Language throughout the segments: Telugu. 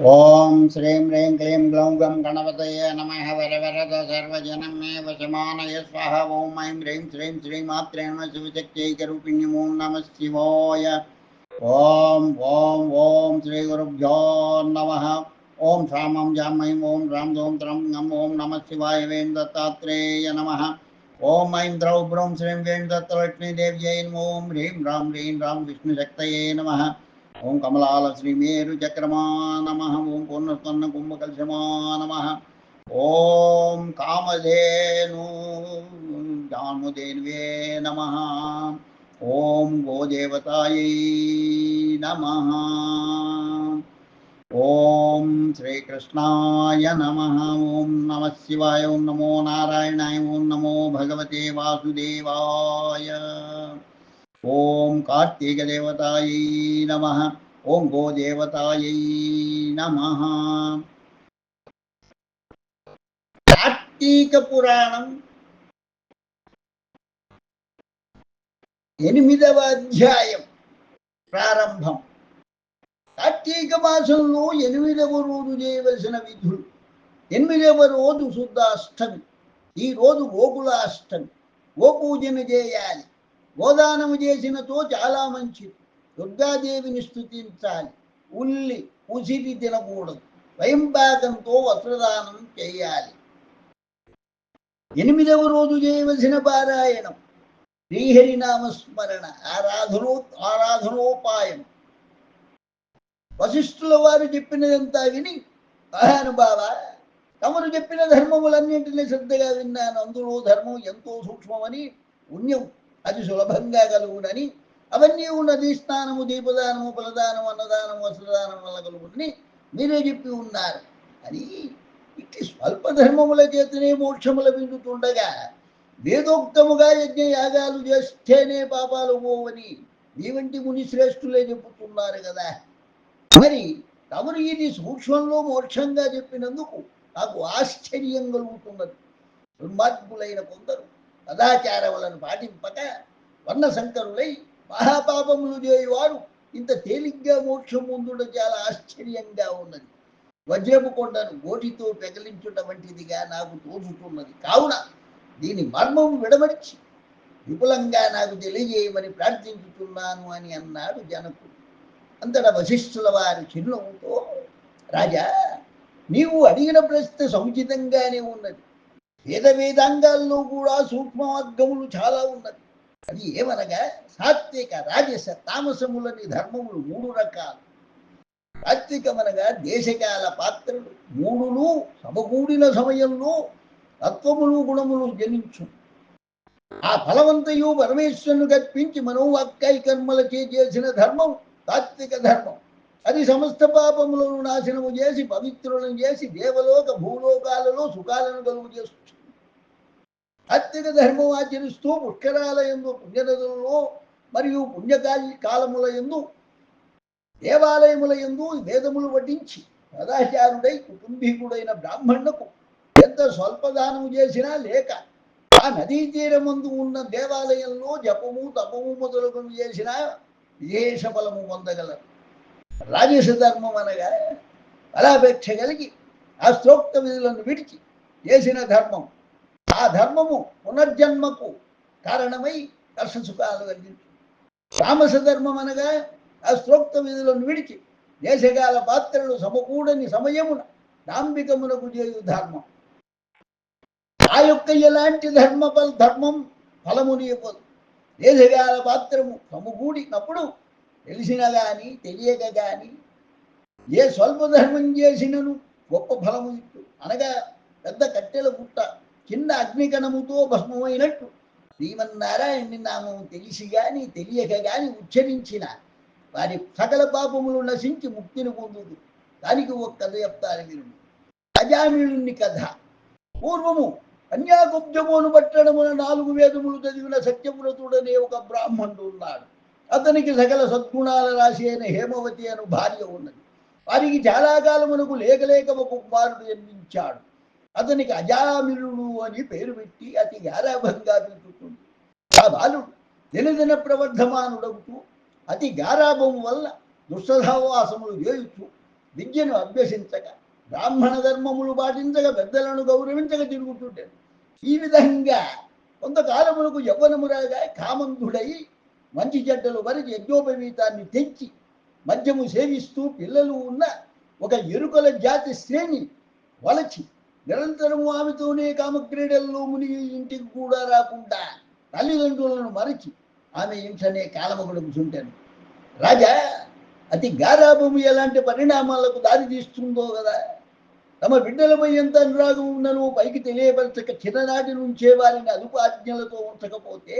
ఓం శ్రీం హ్రీం క్లీం గ్లౌం గం గణపతయే నమ వరవరద సర్వజనం మే వశమానయ స్వహ ఓం ఐం హ్రీం శ్రీం శ్రీమాత్రే నమ శివశక్తైకరూపిణ్య ఓం నమ శివాయ ఓం ఓం ఓం శ్రీ గురుభ్యో నమ ఓం శ్రామం జామై ఓం రాం దోం త్రం గం ఓం నమ శివాయ వేం దత్తాత్రేయ నమ ఓం ఐం ద్రౌ బ్రౌం శ్రీం వేం దత్తలక్ష్మీదేవ్యై నమో ఓం హ్రీం రాం హ్రీం రాం విష్ణుశక్తయే నమ ఓం కమలాల శ్రీమేరు చక్రమా నమ ఓం పూర్ణస్కన్న కుంభకల్శమా నమ ఓం కామధేను జానుదేన్వే నమ ఓం గోదేవతాయై నమ ఓం శ్రీకృష్ణాయ నమ ఓం నమ శివాయ ఓం నమో నారాయణాయ ఓం నమో భగవతే వాసుదేవాయ ఓం కార్తీకదేవతాయై నమ. ఓం గోదేవతాయై నమ. కార్తీక పురాణం ఎనిమిదవ అధ్యాయం ప్రారంభం. కార్తీక మాసంలో ఎనిమిదవ రోజు చేయవలసిన విధులు ఎనిమిదవ రోజు శుద్ధాష్టమి ఈ రోజు గోకులాష్టమి గోపూజన చేయాలి. గోదానము చేసినతో చాలా మంచిది. దుర్గాదేవిని స్థుతించాలి ఉల్లి ఉసిరి తినకూడదు. స్వయంపాకంతో వస్త్రదానం చేయాలి. ఎనిమిదవ రోజు చేయవలసిన పారాయణం. శ్రీహరినామస్మరణ ఆరాధనో ఆరాధనోపాయం. వశిష్ఠుల వారు చెప్పినదంతా విని మహానుభావ తమరు చెప్పిన ధర్మములన్నింటినీ శ్రద్ధగా విన్నాను. అందులో ధర్మం ఎంతో సూక్ష్మమని పుణ్యం అది సులభంగా కలుగునని అవన్నీ ఉన్నది స్నానము దీపదానము ఫలదానము అన్నదానము వస్త్రదానం వల్ల కలుగునని మీరే చెప్పి ఉన్నారు. అని ఇట్టి స్వల్ప ధర్మముల చేతనే మోక్షము లభించుతుండగా వేదోక్తముగా యజ్ఞ యాగాలు చేస్తేనే పాపాలు పోవని మీ వంటి ముని శ్రేష్ఠులే చెబుతున్నారు కదా. మరి తమరు ఇది సూక్ష్మంలో మోక్షంగా చెప్పినందుకు నాకు ఆశ్చర్యం కలుగుతున్నది. దుర్మార్గులైన కొందరు సదాచారములను పాటింపక వర్ణ సంకరులై మహాపాపములు చేయవారు. ఇంత తేలిగ్గా మోక్షం ముందుడు చాలా ఆశ్చర్యంగా ఉన్నది. వజ్రపు కొండను గోటితో పెగలించుట వంటిదిగా నాకు తోచుతున్నది. కావున దీని మర్మం విడమర్చి విపులంగా నాకు తెలియజేయమని ప్రార్థించుతున్నాను అని అన్నాడు జనకుడు. అంతట వశిష్ఠుల వారి చిరునవ్వుతో రాజా నీవు అడిగిన ప్రశ్న సముచితంగానే ఉన్నది. వేద వేదాంగాల్లో కూడా సూక్ష్మవర్గములు చాలా ఉన్నవి. అది ఏమనగా సాత్విక రాజస తామసములని ధర్మములు మూడు రకాలు. సాత్వికమనగా దేశకాల పాత్రలు మూడును సమకూడిన సమయంలో తత్వములు గుణములు జనించు. ఆ ఫలవంతయు పరమేశ్వరుని కల్పించి మనోవాక్యాయ కర్మలచే చేసిన ధర్మం తాత్విక ధర్మం. అది సమస్త పాపములను నాశనము చేసి పవిత్రులను చేసి దేవలోక భూలోకాలలో సుఖాలను కలుగు చేస్తుంది. అత్యధిక ధర్మం ఆచరిస్తూ పుష్కరాలయందు పుణ్యనదులలో మరియు పుణ్యకాలి కాలముల ఎందు దేవాలయముల ఎందు వేదములు వడ్డించి సదాచారుడై కుటుంబీకుడైన బ్రాహ్మణులకు ఎంత స్వల్పదానము చేసినా లేక ఆ నదీ తీరమందు ఉన్న దేవాలయంలో జపము తపము మొదలుగును చేసినా విశేష ఫలము పొందగలరు. రాజస ధర్మం అనగా ఫలాపేక్ష కలిగి ఆ స్తోక్త విధులను విడిచి చేసిన ధర్మం. ఆ ధర్మము పునర్జన్మకు కారణమై కష్ట సుఖాలు కలిగించు తామస ధర్మం అనగా ఆ స్తోక్త విధులను విడిచి దేశకాల పాత్రలు సమకూడని సమయమున దాంబికమునకు చేయు ధర్మం. ఆ యొక్క ఎలాంటి ధర్మ ఫల ధర్మం ఫలమునియపోదు దేశకాల పాత్రము సమకూడినప్పుడు తెలిసిన గాని తెలియక గాని ఏ స్వల్ప ధర్మం చేసినను గొప్ప ఫలము ఇట్టు. అనగా పెద్ద కట్టెల పుట్ట చిన్న అగ్నికణముతో భస్మమైనట్టు. శ్రీమన్నారాయణి నామం తెలిసి గాని తెలియక గాని ఉచ్చరించిన వారి సకల పాపములు నశించి ముక్తిని పొందుదు. దానికి ఒక కథ చెప్తారు మీరు అజామిళుని కథ. పూర్వము కన్యాగుబ్జమును పట్టణమున నాలుగు వేదములు చదివిన సత్యవ్రతుడనే ఒక బ్రాహ్మణుడు ఉన్నాడు. అతనికి సకల సద్గుణాల రాశి అయిన హేమవతి అను భార్య ఉన్నది. వారికి చాలా కాలమునకు లేకలేక ఒక కుమారుడు జన్మించాడు. అతనికి అజామిలుడు అని పేరు పెట్టి అతి గారాభంగా పెట్టుకుంది ఆ బాలుడు దినదిన ప్రవర్ధమానుడవుతూ అతి గారాభం వల్ల దుష్టధావాసములు వేయుచ్చు విద్యను అభ్యసించక బ్రాహ్మణ ధర్మములు పాటించక పెద్దలను గౌరవించక తిరుగుతుంటాడు. ఈ విధంగా కొంతకాలములకు యవ్వనము రాగా కామంధుడై మంచి చెడ్డలు వరకు యజ్ఞోపవీతాన్ని తెంచి మద్యము సేవిస్తూ పిల్లలు ఉన్న ఒక ఎరుకల జాతి శ్రేణి వలచి నిరంతరము ఆమెతోనే కామక్రీడల్లో మునిగి ఇంటికి కూడా రాకుండా తల్లిదండ్రులను మరచి ఆమె హింసనే కాలమగుడుకుతుంటాను రాజా అతి గారాభము ఎలాంటి పరిణామాలకు దారి తీస్తుందో కదా. తమ బిడ్డలపై ఎంత అనురాగం ఉన్ననో పైకి తెలియపరచక చిన్ననాటి నుంచే వారిని అదుపు ఆజ్ఞలతో ఉంచకపోతే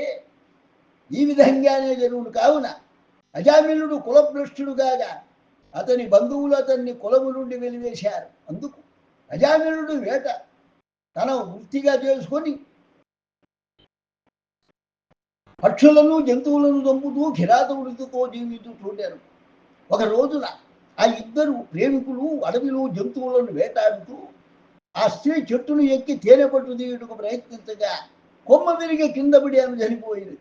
ఈ విధంగానే జరుగును. కావున అజామిలుడు కులభ్రష్టుడు కాగా అతని బంధువులు అతన్ని కులము నుండి వెలివేశారు. అందుకు అజామిలుడు వేట తన వృత్తిగా చేసుకొని పక్షులను జంతువులను చంపుతూ కిరాత వృత్తితో జీవితూ చూడారు ఒక రోజున ఆ ఇద్దరు ప్రేమికులు అడవిలో జంతువులను వేటాడుతూ ఆ స్త్రీ చెట్టును ఎక్కి తేనె పట్టు తీయటకు ప్రయత్నించగా కొమ్మ విరిగి కింద పడి ఆమె చనిపోయింది.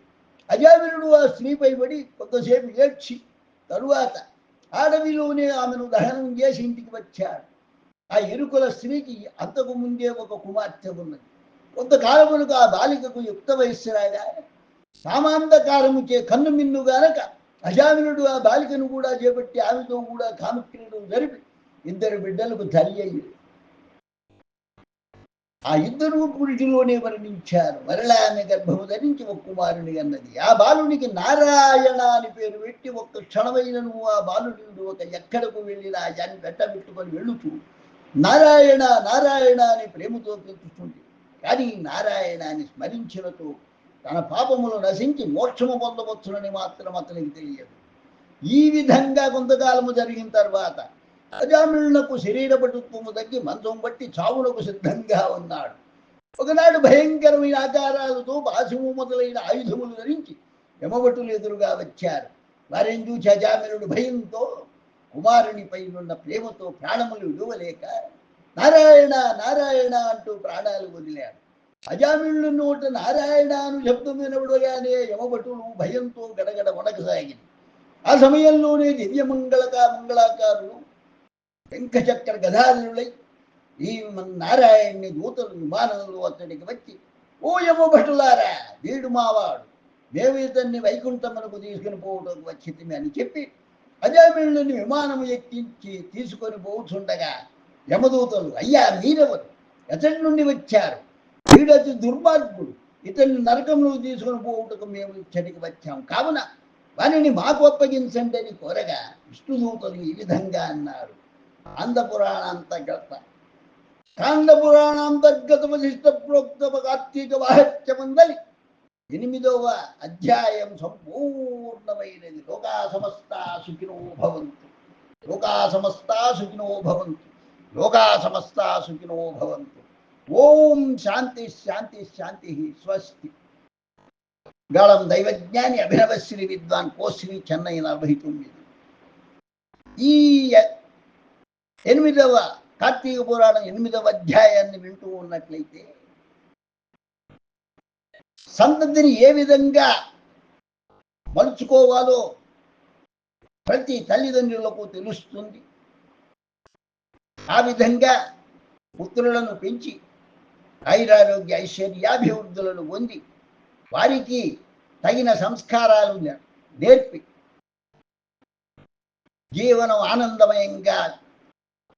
అజామినుడు ఆ స్త్రీపై పడి కొంతసేపు ఏడ్చి తరువాత అడవిలోనే ఆమెను దహనం చేసి ఇంటికి వచ్చాడు. ఆ ఎరుకుల స్త్రీకి అంతకు ముందే ఒక కుమార్తె ఉన్నది. కొంతకాలములకు ఆ బాలికకు యుక్త వయస్సు రాగా సామాంధకారము చే కన్ను మిన్ను గానక అజామినుడు ఆ బాలికను కూడా చేపట్టి ఆమెతో కూడా కామక్రీడలు జరిపి ఇద్దరు బిడ్డలకు తల్లి అయ్యింది ఆ ఇద్దరు పురిటిలోనే వర్ణించారు మరలా ఆమె గర్భము ధరించి ఒక కుమారుని అన్నది. ఆ బాలునికి నారాయణ అని పేరు పెట్టి ఒక్క క్షణమైనను ఆ బాలుడు ఒక ఎక్కడకు వెళ్ళినా అని పెట్టుకొని వెళుతూ నారాయణ నారాయణ అని ప్రేమతో పిలుస్తుంది కానీ నారాయణ అని స్మరించినతో తన పాపములు నశించి మోక్షము పొందవచ్చునని మాత్రం అతనికి తెలియదు. ఈ విధంగా కొంతకాలము జరిగిన తర్వాత అజామిళునకు శరీర పటుత్వము తగ్గి మంచం బట్టి చావునకు సిద్ధంగా ఉన్నాడు. ఒకనాడు భయంకరమైన ఆకారాలతో బాసిము మొదలైన ఆయుధములు ధరించి యమభటులు ఎదురుగా వచ్చారు. వారిని చూసి అజామినుడు భయంతో కుమారునిపై ఉన్న ప్రేమతో ప్రాణములు విడువలేక నారాయణ నారాయణ అంటూ ప్రాణాలు వదిలాడు. అజామిళ్ళు నోట నారాయణ అను శబ్దం వినబడగానే యమభటులు భయంతో గడగడ వణకసాగింది ఆ సమయంలోనే దివ్యమంగళక మంగళాకారులు వెంకచక్ర గదాధరులై ఈ నారాయణ్ణి దూతలు విమానంలో అతడికి వచ్చి ఓ యమభటులారా వీడు మావాడు. మేము ఇతన్ని వైకుంఠమునకు తీసుకుని పోవటం వచ్చింది అని చెప్పి అజామిళ్ళని విమానం ఎక్కించి తీసుకొని పోతుండగా యమదూతలు అయ్యా మీరెవరు? ఎతడి నుండి వచ్చారు? వీడతి దుర్మార్గుడు. ఇతన్ని నరకంలో తీసుకొని పోవుటకు మేము ఇచ్చడికి వచ్చాం. కావున వానిని మాకు అప్పగించండి అని కోరగా విష్ణుదూతలు ఈ విధంగా అన్నారు. ఆంధ్ర పురాణాంతర్గత కాండ పురాణాంతర్గత వశిష్ట ప్రోక్త కార్తీక వాహత్య మందలి ఎనిమిదవ అధ్యాయం సంపూర్ణమైనది. లోకా సమస్త సుఖినో భవంతు లోకా సమస్త సుఖినో భవంతు లోకా సమస్త సుఖినో భవంతు ఓం శాంతి శాంతి శాంతి స్వస్తి. గాళం దైవజ్ఞాని అభినవశ్రీ విద్వాన్ కోశ్రీ చెన్నై నలభై తొమ్మిది. ఈ ఎనిమిదవ కార్తీక పురాణం ఎనిమిదవ అధ్యాయాన్ని వింటూ ఉన్నట్లయితే సంతతిని ఏ విధంగా మలుచుకోవాలో ప్రతి తల్లిదండ్రులకు తెలుస్తుంది. ఆ విధంగా పుత్రులను పెంచి ఐరారోగ్య ఐశ్వర్యాభివృద్ధులను పొంది వారికి తగిన సంస్కారాలు నేర్పి జీవనం ఆనందమయంగా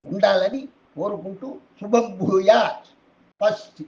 ఉండాలని కోరుకుంటూ శుభం భూయాత్ స్వస్తి